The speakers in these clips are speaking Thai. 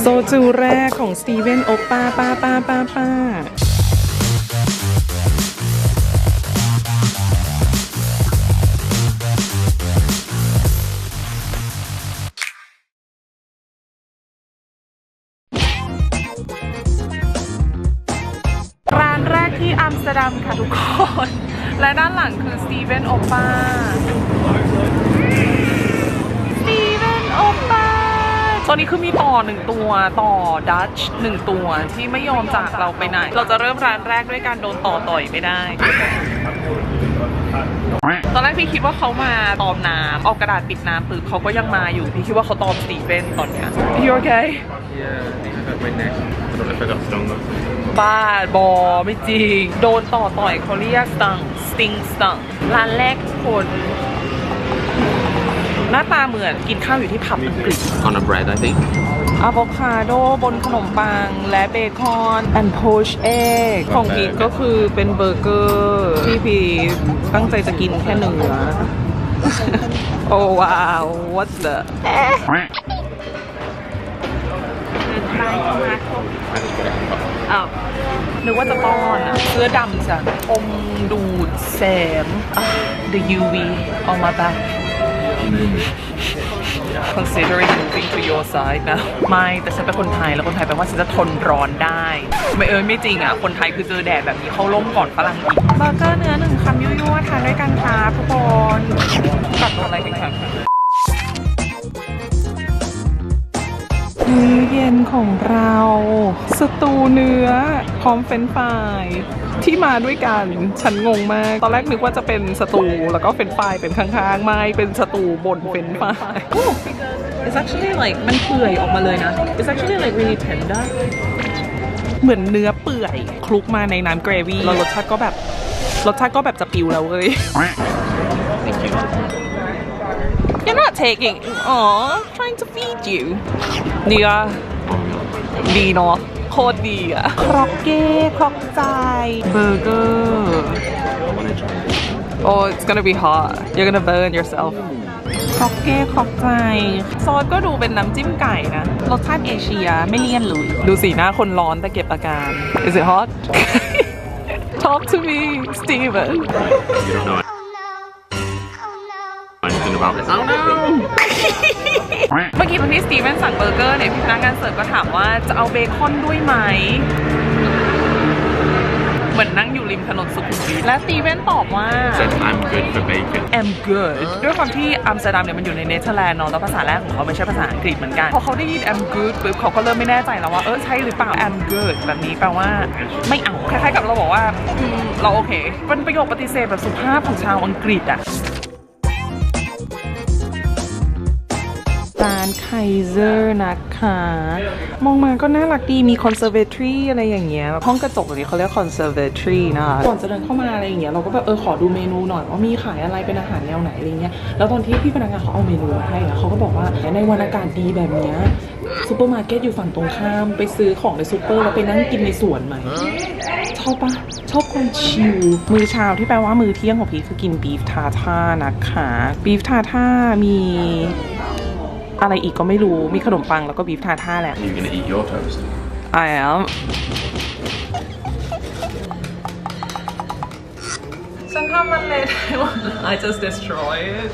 โซจูแรกของสตีเวนโอป้าป้าป้าป้าป้าร้านแรกที่อัมสเตอร์ดัมค่ะทุกคน และด้านหลังคือสตีเวนโอป้าสตีเวนโอป้า ตอนนี้คือมีต่อหนึ่งตัวต่อดัชหนึ่งตัวที่ไม่ยอมจากเราไปไหน เราจะเริ่มร้านแรกด้วยการโดนต่อต่อยไม่ได้ ตอนแรกพี่คิดว่าเขามาตอมน้ำเอากระดาษปิดน้ำปึ๊บเขาก็ยังมาอยู่ พี่คิดว่าเขาตอมสตีเฟนตอนเนี้ย You okay Yeah, I think I hurt my neck. I don't know if I got stung though. บ้าบอไม่จริง โดนต่อต่อยเขาเรียกสตังสติงสตังร้านแรกคนห น้าตาเหมือนกินข้าวอยู่ที่ผับอังกฤษ On a bread, I think. อะโวคาโดบนขนมปัง และเบคอน and poached egg ของพีทก็คือเป็นเบอร์เกอร์ที่พีทตั้งใจจะกินแค่เนื้อโอ้ว้าว what the อ้าวนึกว่าจะป้อนอะเสื้อดำจ้ะอมดูดแสงอะ the UV on my back considering moving to your side นะ ไม่แต่ฉันเป็นคนไทยแล้วคนไทยแปลว่าฉันจะทนร้อนได้ ไม่เอ้ยไม่จริงอะ คนไทยคือเจอแดดแบบนี้เข้าร่มก่อนฝรั่งอีกเบอร์เกอร์เนื้อหนึ่งคำยั่วๆทานด้วยกันครับทุกคนตัดอะไรกันครับมื้อเย็นของเรา สตูเนื้อ พร้อมเฟรนช์ฟรายที่มาด้วยกันฉันงงมาก ตอนแรกนึกว่าจะเป็นสตู แล้วก็เฟรนช์ฟรายเป็นข้างๆ ไม่เป็นสตูบนเฟรนช์ฟราย Oh it's actually like มันเปื่อยออกมาเลยนะ it's actually like really tender เหมือนเนื้อเปื่อยคลุกมาในน้ำเกรวี่แล้วรสชาติก็แบบ รสชาติก็แบบจะปิวแล้วเลย Thank you. You're not taking. Aw, trying to feed you. ดีอะดีเนาะ โคตรดีอะครอกเก้ครอกใจเบอร์เกอร์ Oh, it's gonna be hot. You're gonna burn yourself. ครอกเก้ครอกใจ ซอสก็ดูเป็นน้ำจิ้มไก่นะ รสชาติเอเชียไม่เลี่ยนเลย ดูสีหน้าคนร้อนแต่เก็บอาการ Is it hot? Talk to me, Steven. You don't know anything about this. Oh no! เมื่อกี้ตอนที่สตีเวนสั่งเบอร์เกอร์เนี่ยพี่พนักงานเสิร์ฟก็ถามว่าจะเอาเบคอนด้วยไหม เหมือนนั่งอยู่ริมถนนสุขุมวิทและสตีเวนตอบว่า Said I'm good for bacon. am good ด้วยความที่อัมสเตอร์ดัมเนี่ยมันอยู่ในเนเธอร์แลนด์เนาะแล้วภาษาแรกของเขาไม่ใช่ภาษาอังกฤษเหมือนกัน พอเขาได้ยิน am good ปุ๊บเขาก็เริ่มไม่แน่ใจแล้วว่า เออใช่หรือเปล่า am good แบบนี้แปลว่าไม่เอา คล้ายๆกับเราบอกว่าอืมเราโอเค เป็นประโยคปฏิเสธแบบสุภาพของชาวอังกฤษอะ ร้านไคเซอร์นะคะ มองมาก็น่ารักดีมีคอนเซอร์เวทรีอะไรอย่างเงี้ยห้องกระจกแบบนี้เขาเรียกคอนเซอร์เวทรีนะคะก่อนจะเดินเข้ามาอะไรอย่างเงี้ยเราก็แบบเออขอดูเมนูหน่อยว่ามีขายอะไรเป็นอาหารแนวไหนอะไรเงี้ยแล้วตอนที่พี่พนักงานเขาเอาเมนูมาให้อะเขาก็บอกว่าในวันอากาศดีแบบเนี้ยซูเปอร์มาร์เก็ตอยู่ฝั่งตรงข้ามไปซื้อของในซูเปอร์แล้วไปนั่งกินในสวนไหมชอบปะชอบความชิลมื้อเช้าที่แปลว่ามื้อเที่ยงของพีทคือกินบีฟทาท่านะคะบีฟทาท่ามี อะไรอีกก็ไม่รู้ มีขนมปังแล้วก็บีฟทาท่าแหละ You're gonna eat your toast. I am ฉันทำมันเลยได้ว่า I just destroy it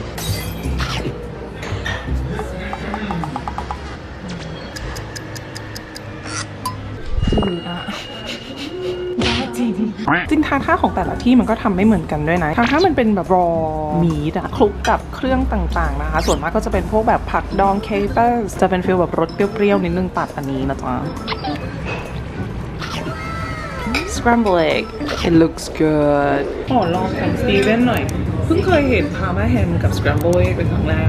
จืดอะบ้าจริงจริงทาท่าของแต่ละที่มันก็ทำไม่เหมือนกันด้วยนะทาท่ามันเป็นแบบรอมีดอะคลุกกับเครื่องต่างๆนะคะ ส่วนมากก็จะเป็นพวกแบบผักดองเคเปอร์จะเป็นฟีลแบบรสเปรี้ยวๆนิดนึงตัดอันนี้นะจ๊ะ Scramble egg it looks good ขอลองของสตีเวนหน่อย เพิ่งเคยเห็นพาม่าแฮมกับ Scramble egg เป็นครั้งแรก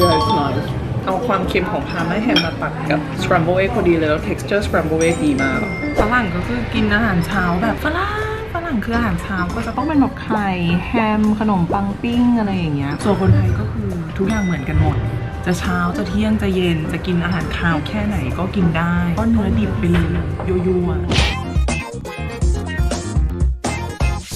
Yeah it's nice เอาความเค็มของพาม่าแฮมมาตัดกับ Scramble egg พอดีเลยแล้ว texture Scramble egg ดีมาก ฝรั่งก็คือกินอาหารเช้าแบบฝรั่งฝรั่งคืออาหารเช้าก็จะต้องเป็นแบบไข่แฮมขนมปังปิ้งอะไรอย่างเงี้ยส่วนคนไทยก็คือทุกอย่างเหมือนกันหมดจะเช้าจะเที่ยงจะเย็นจะกินอาหารคาวแค่ไหนก็กินได้ก็เนื้อดิบไปเลยยั่วๆ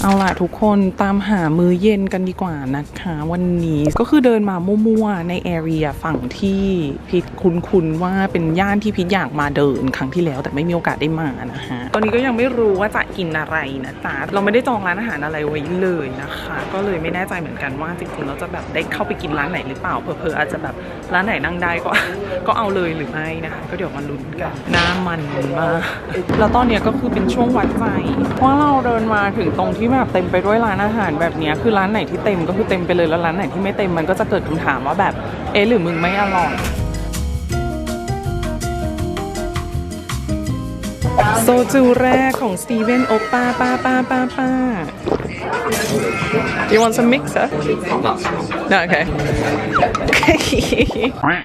เอาล่ะทุกคนตามหามื้อเย็นกันดีกว่านะคะ วันนี้ก็คือเดินมามั่วๆ ในแอเรียฝั่งที่พิษคุ้นๆว่าเป็นย่านที่พิษอยากมาเดินครั้งที่แล้ว แต่ไม่มีโอกาสได้มานะฮะ ตอนนี้ก็ยังไม่รู้ว่าจะกินอะไรนะจ๊ะเราไม่ได้จองร้านอาหารอะไรไว้เลยนะคะ ก็เลยไม่แน่ใจเหมือนกันว่าจริงๆเราจะแบบได้เข้าไปกินร้านไหนหรือเปล่าเผลอๆอาจจะแบบร้านไหนนั่งได้ก็ก็เอาเลยหรือไม่นะคะก็เดี๋ยวมาลุ้นกันหน้ามันมากแล้วตอนนี้ก็คือเป็นช่วงวัดใจว่าเราเดินมาถึงตรงที่แบบเต็มไปด้วยร้านอาหารแบบเนี้ยคือร้านไหนที่เต็มก็คือเต็มไปเลยแล้วร้านไหนที่ไม่เต็มมันก็จะเกิดคำถามว่าแบบเอ๊ะหรือมึงไม่อร่อย โซจูแรกของสตีเวนโอป้าป้าป้าป้าป้า You want some mixer? No, okay.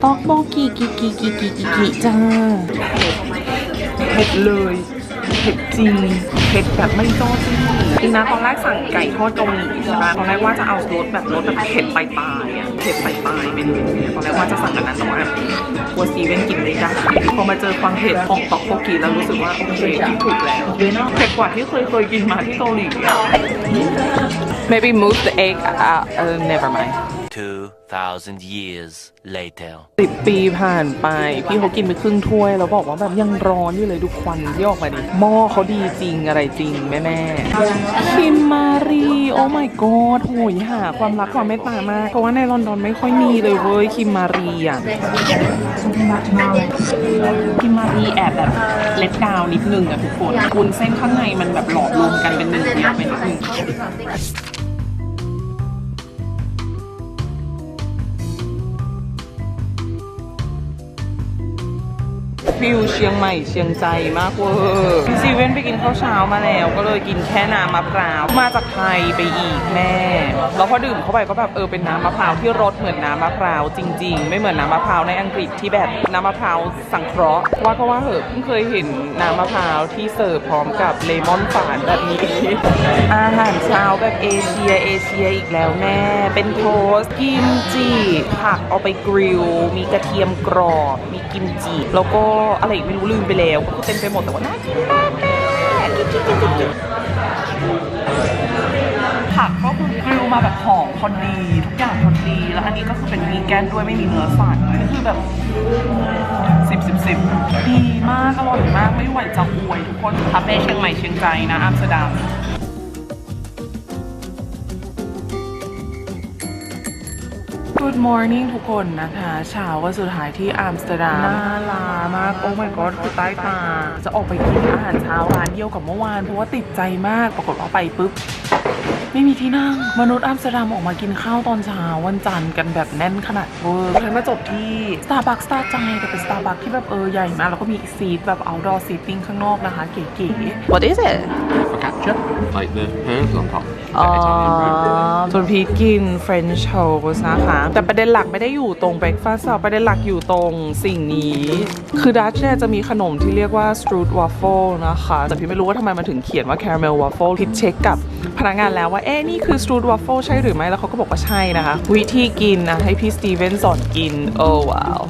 ตอกโบกีกีกีกีกีกีกีจ้าเผ็ดเลยเผ็ดจริงเผ็ดแบบไม่จ้อจี้จริงนะตอนแรกสั่งไก่ทอดเกาหลีใช่ปะตอนแรกว่าจะเอารสแบบรสแบบเผ็ดปลายๆอะเผ็ดปลายๆไปเลยตอนแรกว่าจะสั่งอันนั้นแต่ว่ากลัวสตีเวนกินไม่ได้พอมาเจอความเผ็ดของตอกโบกีแล้วรู้สึกว่าโอเคที่ถูกแล้วเผ็ดกว่าที่เคยเคยกินมาที่เกาหลี Maybe move the egg out. Uh, never mind. 2,000 years later. สิบปีผ่านไป พี่เขากินไปครึ่งถ้วย แล้วบอกว่าแบบยังร้อนอยู่เลยดูควันที่ออกมาดิหม้อเขาดีจริงอะไรจริงแม่แม่คิมมารี โอ้ my god โหยหาความรักความเมตตามาก เพราะว่าในลอนดอนไม่ค่อยมีเลยเว้ยคิมมารีอะคิมมารีแอบแบบเล็ดดาวนิดนึงอะทุกคนวุ้นเส้นข้างในมันแบบหลอมรวมกันเป็นหนึ่งเดียวเป็นหนึ่ง ฟิลเชียงใหม่เชียงใจมากเวอร์ซีเว ข้าวเช้ามาแล้ว ก็เลยกินแค่น้ำมะพร้าวมาจากไทยไปอีกแม่ แล้วพอดื่มเข้าไปก็แบบเออเป็นน้ำมะพร้าวที่รสเหมือนน้ำมะพร้าวจริง ๆ ไม่เหมือนน้ำมะพร้าวในอังกฤษที่แบบน้ำมะพร้าวสังเคราะห์ว่าก็ว่าเหอะเพิ่งเคยเห็นน้ำมะพร้าวที่เสิร์ฟพร้อมกับเลมอนฝานแบบนี้ อาหารเช้าแบบเอเชียเอเชียอีกแล้วแม่ เป็นโทสกิมจิผักเอาไปกริลมีกระเทียมกรอบมีกิมจิแล้วก็อะไรอีกไม่รู้ลืมไปแล้วก็เต็มไปหมดแต่ว่าน่ากินมาก ผักก็คือกริลมาแบบหอมพอดีทุกอย่างพอดีแล้วอันนี้ก็คือเป็นวีแกนด้วยไม่มีเนื้อสัตว์ก็คือแบบสิบสิบสิบดีมากอร่อยมากไม่ไหวจะอวยทุกคนคาเฟ่เชียงใหม่เชียงใจนะอัมสเตอร์ดัม Good morning ทุกคนนะคะเช้าวันสุดท้ายที่อัมสเตอร์ดัมน่าลามาก โอ้ my god คือใต้ตา จะออกไปกินอาหารเช้าร้านเดียวกับเมื่อวาน เพราะว่าติดใจมากปรากฏว่าไปปุ๊บไม่มีที่นั่ง มนุษย์อัมสเตอร์ดัมออกมากินข้าวตอนเช้าวันจันทร์กันแบบแน่นขนาดเวอร์เลยมาจบที่ Starbucks สตาร์ใจแต่เป็น Starbucks ที่แบบเออใหญ่มากแล้วก็มีซีทแบบ outdoor seating ข้างนอกนะคะ เก๋ๆ What is it Focaccia, like the herbs on top. อ๋อส่วนพีทกิน French toast นะคะ แต่ประเด็นหลักไม่ได้อยู่ตรง breakfast หรอกประเด็นหลักอยู่ตรงสิ่งนี้ คือดัชเนี่ยจะมีขนมที่เรียกว่า strudel waffle นะคะ แต่พี่ไม่รู้ว่าทำไมมันถึงเขียนว่า caramel waffle พิทเช็คกับพนักงานแล้วว่า เอ๊ะ นี่คือ strudel waffle ใช่หรือไม่แล้วเขาก็บอกว่าใช่นะคะ วิธีกินนะให้พี่สตีเวนสอนกิน โอ้ว้าว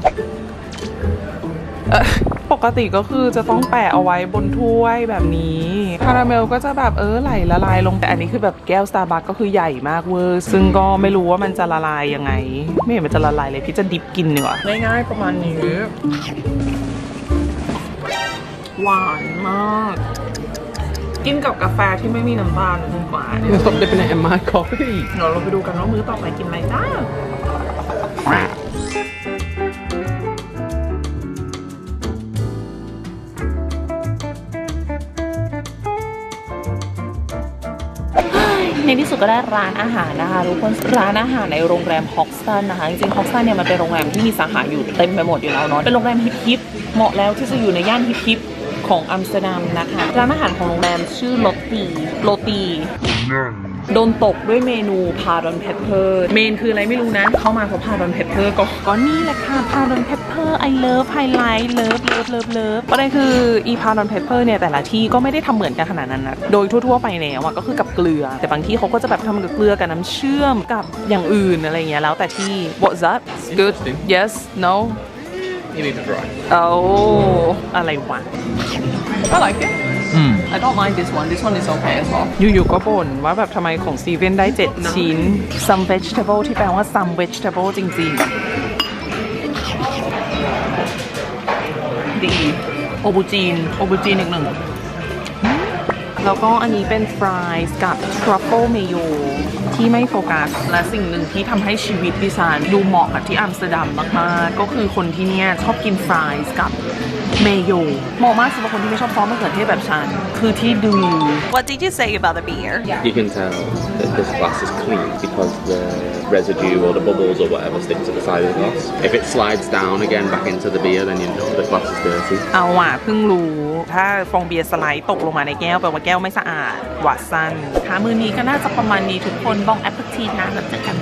ปกติก็คือจะต้องแปะเอาไว้บนถ้วยแบบนี้คาราเมลก็จะแบบเออไหลละลายลงแต่อันนี้คือแบบแก้วสตาร์บัคก็คือใหญ่มากเวอร์ซึ่งก็ไม่รู้ว่ามันจะละลายยังไง ไม่เห็นมันจะละลายเลยพี่จะดิบกินดีกว่าง่ายๆประมาณนี้หวานมาก กินกับกาแฟที่ไม่มีน้ำตาลดีกว่า Stop dipping it in my coffee. เดี๋ยวเราไปดูกันว่ามื้อต่อไปกินอะไรจ้า ที่สุดก็ได้ร้านอาหารนะคะทุกคนร้านอาหารในโรงแรมฮอกสตันนะคะจริงๆฮอกสตันเนี่ยมันเป็นโรงแรมที่มีสาขาอยู่เต็มไปหมดอยู่แล้วเนาะเป็นโรงแรมฮิปๆเหมาะแล้วที่จะอยู่ในย่านฮิปๆของอัมสเตอร์ดัมนะคะร้านอาหารของโรงแรมชื่อโรตีโรตีโดนตกด้วยเมนูพาดอนเพปเปอร์ เมนคืออะไรไม่รู้นะ เข้ามาเพราะพาดอนเพปเปอร์ก็ก็นี่แหละค่ะพาดอนเพป ร์ไอเลิฟไฮไลท์เลิฟเลิฟเลิฟเลิฟประเด็นคืออีพาดอนเพปเปอร์เนี่ยแต่ละที่ก็ไม่ได้ทำเหมือนกันขนาดนั้นนะโดยทั่วๆไปแล้วอะก็คือกับเกลือ แต่บางที่เขาก็จะแบบทำกับเกลือกับน้ำเชื่อมกับอย่างอื่นอะไรเงี้ยแล้วแต่ที่ what's that good Interesting. yes no You need to try. เอาอะไรวะ I like it อืม I don't mind this one this one is okay as well อยู่ๆก็บ่นว่าแบบทำไมของซีเว่นได้ 7 ชิ้น some vegetable ที่แปลว่า some vegetable จริงๆ ดี โอบูจีน โอบูจีนอีกหนึ่ง แล้วก็อันนี้เป็นฟรายส์กับทรัฟเฟิลเมโยที่ไม่โฟกัส และสิ่งหนึ่งที่ทำให้ชีวิตดิฉันดูเหมาะกับที่อัมสเตอร์ดัมมากๆ ก็คือคนที่เนี่ยชอบกินฟรายส์กับเมโยเหมาะมากสำหรับคนที่ไม่ชอบซอสมะเขือเทศแบบฉัน คือที่ดู What did you say about the beer? You can tell that this glass is clean because the residue or the bubbles or whatever stick to the side of the glass. If it slides down again back into the beer, then you know the glass is dirty. เอาอะเพิ่งรู้ถ้าฟองเบียร์สไลด์ตกลงมาในแก้วแปลว่าแก้วไม่สะอาดหวาดสั้นหามือนี้ก็น่าจะประมาณนี้ทุกคนบ้องแอปเปิลทีนะแล้วเจอกัน